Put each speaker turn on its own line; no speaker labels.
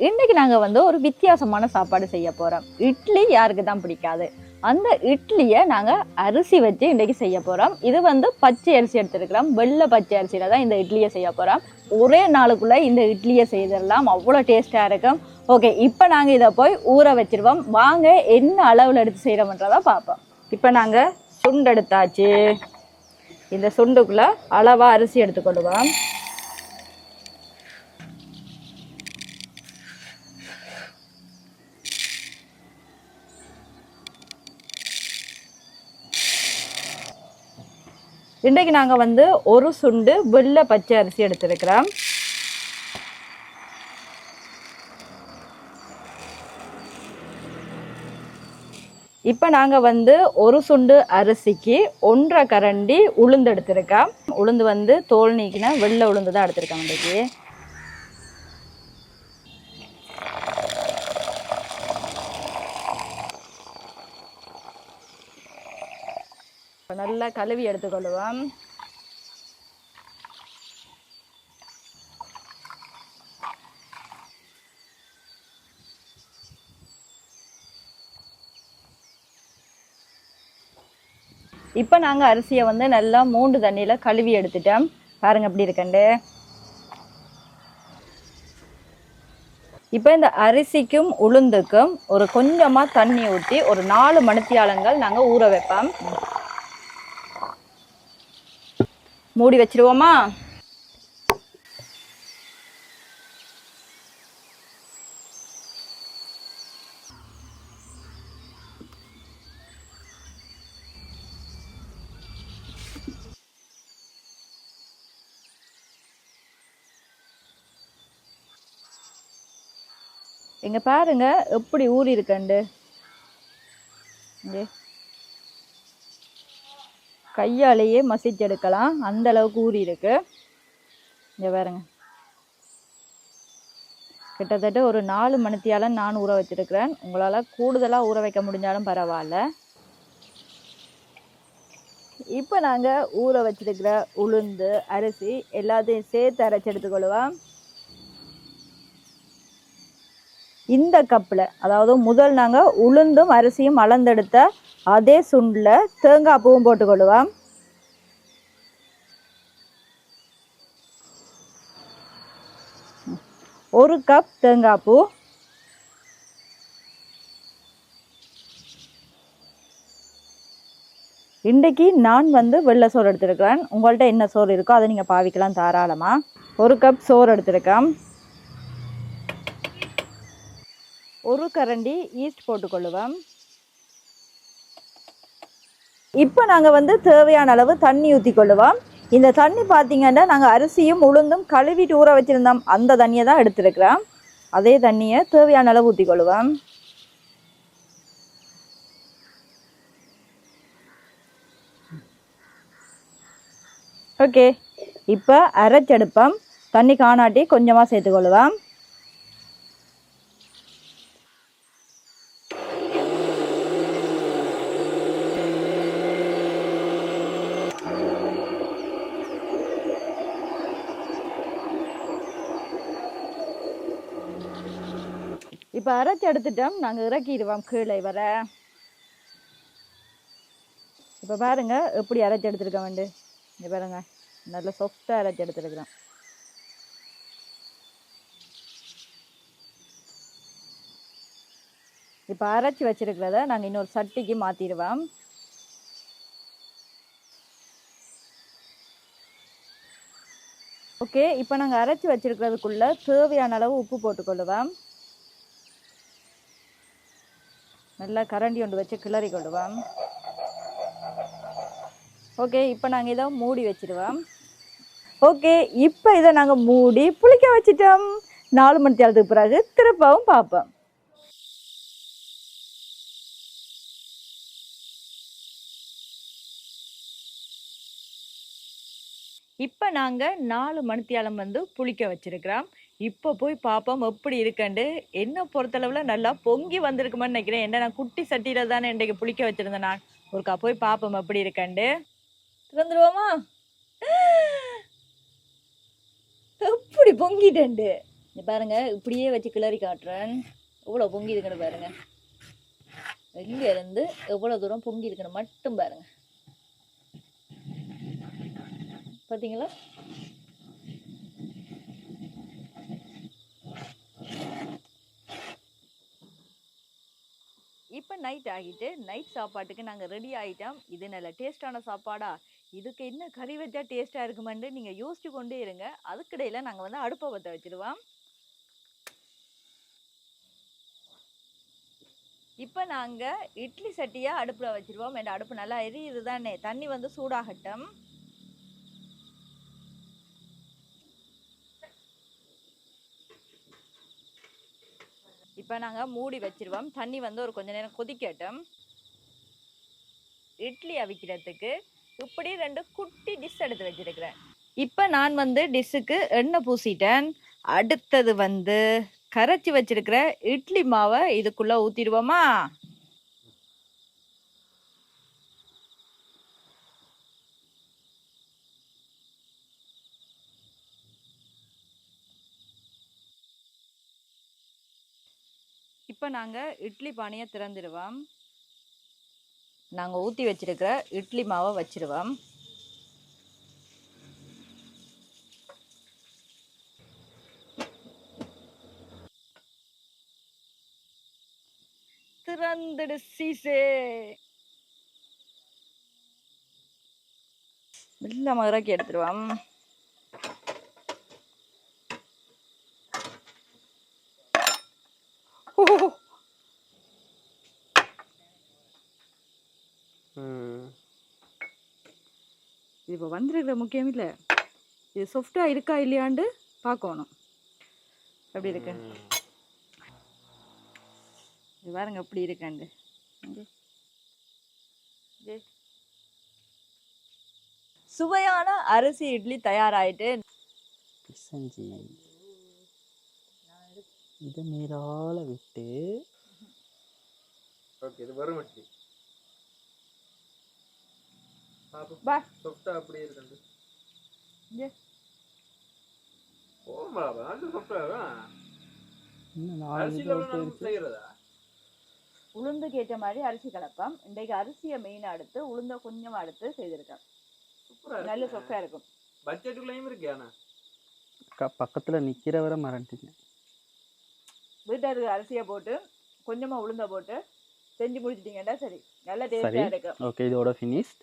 இன்னைக்கு நாங்கள் வந்து ஒரு வித்தியாசமான சாப்பாடு செய்ய போகிறோம் இட்லி யாருக்கு தான் பிடிக்காது? அந்த இட்லியை நாங்கள் அரிசி வச்சு இன்றைக்கி செய்ய போகிறோம் இது வந்து பச்சை அரிசி எடுத்துருக்கிறோம். வெள்ளை பச்சை அரிசியில் தான் இந்த இட்லியை செய்ய போகிறோம் ஒரே நாளுக்குள்ளே இந்த இட்லியை செய்திடலாம் அவ்வளோ டேஸ்ட்டாக இருக்கும். ஓகே இப்போ நாங்கள் இதை போய் ஊற வச்சிருவோம். வாங்க என்ன அளவில் எடுத்து செய்கிறோம்ன்றதை பார்ப்போம். இப்போ நாங்கள் சுண்டு எடுத்தாச்சு இந்த சுண்டுக்குள்ளே அளவாக அரிசி எடுத்துக்கொள்ளுவோம் இன்றைக்கு நாங்கள் வந்து ஒரு சுண்டு வெள்ளை பச்சை அரிசி எடுத்திருக்கிறோம். இப்போ நாங்கள் வந்து ஒரு சுண்டு அரிசிக்கு ஒன்றரை கரண்டி உளுந்து எடுத்திருக்கோம். உளுந்து வந்து தோல் நீக்கினா வெள்ளை உளுந்து தான் எடுத்திருக்கோம் இன்றைக்கு. நல்லா கழுவி எடுத்துக்கொள்ளுவோம். இப்போ நாங்கள் அரிசியை வந்து நல்லா மூன்று தண்ணியில் கழுவி எடுத்துட்டோம். பாருங்க எப்படி இருக்கண்டு. இப்போ இந்த அரிசிக்கும் உளுந்துக்கும் ஒரு கொஞ்சமாக தண்ணி ஊற்றி ஒரு நாலு மணித்தியாலங்கள் நாங்கள் ஊற வைப்போம். மூடி வச்சிருவோமா? இங்க பாருங்க எப்படி ஊறி இருக்கண்டு இங்கே. கையாலேயே மசிச்செடுக்கலாம். அந்த அளவுக்கு ஊறி இருக்கு. பாருங்க. கிட்டத்தட்ட ஒரு நாலு மணித்தியால நான் ஊற வச்சிருக்கிறேன். உங்களால் கூடுதலாக ஊற வைக்க முடிஞ்சாலும் பரவாயில்ல. இப்போ நாங்கள் ஊற வச்சிருக்கிற உளுந்து அரிசி எல்லாத்தையும் சேர்த்து அரைச்சி எடுத்துக்கொள்வோம் இந்த கப்பில் அதாவது முதல் நாங்கள் உளுந்தும் அரிசியும் அளந்தெடுத்த அதே சுண்டில் தேங்காய் பூவும் போட்டுக்கொள்ளுவோம். ஒரு கப் தேங்காய் பூ. இன்றைக்கு நான் வந்து வெள்ளை சோறு எடுத்திருக்கிறேன். உங்கள்கிட்ட என்ன சோறு இருக்கோ அதை நீங்கள் பாவிக்கலாம் தாராளமாக ஒரு கப் சோறு எடுத்திருக்கேன். ஒரு கரண்டி ஈஸ்ட் போட்டுக்கொள்ளுவேன் இப்போ நாங்கள் வந்து தேவையான அளவு தண்ணி ஊற்றி கொள்ளுவோம். இந்த தண்ணி பார்த்தீங்கன்னா நாங்கள் அரிசியும் உளுந்தும் கழுவிட்டு ஊற வச்சுருந்தோம். அந்த தண்ணியை தான் எடுத்துருக்கிறோம். அதே தண்ணியை தேவையான அளவு ஊற்றி கொள்ளுவோம். ஓகே. இப்போ அரைச்செடுப்போம். தண்ணி காணாட்டி கொஞ்சமாக சேர்த்துக்கொள்ளுவோம் இப்போ அரைச்சி எடுத்துட்டோம். நாங்கள் இறக்கிடுவோம் கீழே வர. இப்போ பாருங்க எப்படி அரைச்சி எடுத்துருக்க வேண்டு. இங்கே பாருங்க நல்ல சொஃப்டாக அரைச்சி எடுத்துருக்குறோம். இப்போ அரைச்சி வச்சிருக்கிறத நாங்கள் இன்னொரு சட்டிக்கு மாற்றிடுவோம் ஓகே இப்போ நாங்கள் அரைச்சி வச்சிருக்கிறதுக்குள்ள தேவையான அளவு உப்பு போட்டுக்கொள்ளுவோம். நல்லா கரண்டி ஒன்று வச்சு கிளறி கொள்ளுவோம். ஓகே இப்போ நாங்கள் இதை மூடி வச்சிடுவோம் ஓகே இப்போ இதை நாங்கள் மூடி புளிக்க வச்சிட்டோம். நாலு மணி தேர்தலுக்கு பிறகு திருப்பவும் பார்ப்போம். இப்போ நாங்கள் நாலு மணித்தியாலம் வந்து புளிக்க வச்சிருக்கிறோம். இப்போ போய் பாப்போம் எப்படி இருக்கண்டு என்ன பொறுத்தளவுல நல்லா பொங்கி வந்திருக்குமான்னு நினைக்கிறேன். என்ன நான் குட்டி சட்டியில தானே இன்றைக்கு புளிக்க வச்சிருந்தேன் நான். ஒருக்கா போய் பாப்போம் எப்படி இருக்கண்டு திறந்துருவோமா? எப்படி பொங்கிட்டேண்டு இந்த பாருங்க இப்படியே வச்சு கிளறி காட்டுறேன். எவ்வளோ பொங்கி இருக்குன்னு பாருங்க. எங்க இருந்து எவ்வளோ தூரம் பொங்கி இருக்குன்னு மட்டும் பாருங்க. பார்த்தீங்களா நைட் ஆகிட்டு நைட் சாப்பாட்டுக்கு நாங்கள் ரெடி ஆகிட்டோம் இது நல்ல டேஸ்டான சாப்பாடா? இதுக்கு என்ன கறி வச்சா டேஸ்ட்டாக இருக்குமென்று நீங்கள் யோசிச்சு கொண்டே இருங்க. அதுக்கிடையில் நாங்கள் வந்து அடுப்பை பற்ற வச்சிருவோம். இப்போ நாங்கள் இட்லி சட்டியாக அடுப்பில் வச்சிருவோம். என் அடுப்பு நல்லா எரியுது தானே தண்ணி வந்து சூடாகட்டும். இப்போ நாங்கள் மூடி வச்சிருவோம். தண்ணி வந்து ஒரு கொஞ்ச நேரம் கொதிக்கட்டும். இட்லி அவிக்கிறதுக்கு இப்படி ரெண்டு குட்டி டிஷ் எடுத்து வச்சிருக்கிறேன். இப்போ நான் வந்து டிஷ்ஷுக்கு எண்ணெய் பூசிட்டேன். அடுத்தது வந்து கரைச்சி வச்சிருக்கிற இட்லி மாவை இதுக்குள்ள ஊற்றிடுவோமா இப்போ நாங்கள் இட்லி பானையை திறந்துடுவோம் நாங்கள் ஊற்றி வச்சுருக்கிற இட்லி மாவை வச்சிருவோம். திறந்துடு சீசே. மெல்ல மகராக்கி எடுத்துருவோம். இப்போ வந்திருக்கிற முக்கியம் இல்லை. இது சாஃப்டாக இருக்கா இல்லையாண்டு பார்க்கணும். எப்படி இருக்கு? இது பாருங்க எப்படி இருக்காண்டு. சுவையான அரிசி இட்லி தயாராயிட்டு.
பிசஞ்சி இதை மேலால விட்டு
ஓகே இது வரும்
பா.
சொப்டா அப்படியே இருக்கு
இங்க.
ஓமா நல்ல சொப்டா
இன்னும் நாலு
அரிசியில்
கிலோ
நம்ம
போயிடுச்சு
செய்யறதா?
உளுந்துக்கு ஏற்ற மாதிரி அரிசி கலப்பம். இன்றைக்கு அரிசியை மெயினாக எடுத்து உளுந்த கொஞ்சமாக எடுத்து செய்திருக்கேன்.
சூப்பரா
நல்ல சொஃப்டாக இருக்கும்.
பட்ஜெட்டுக்குள்ளேயும் இருக்கு ஆனா.
க- பக்கத்துல நிக்கிற வரை மறந்துட்டீங்க.
வீட்டில் இருக்க அரிசியை போட்டு கொஞ்சமாக உளுந்த போட்டு செஞ்சு முடிச்சிட்டிங்கன்னா சரி. நல்ல
சரி.
டேஸ்டாக இருக்கும்
ஓகே இதோட ஃபினிஷ்ட்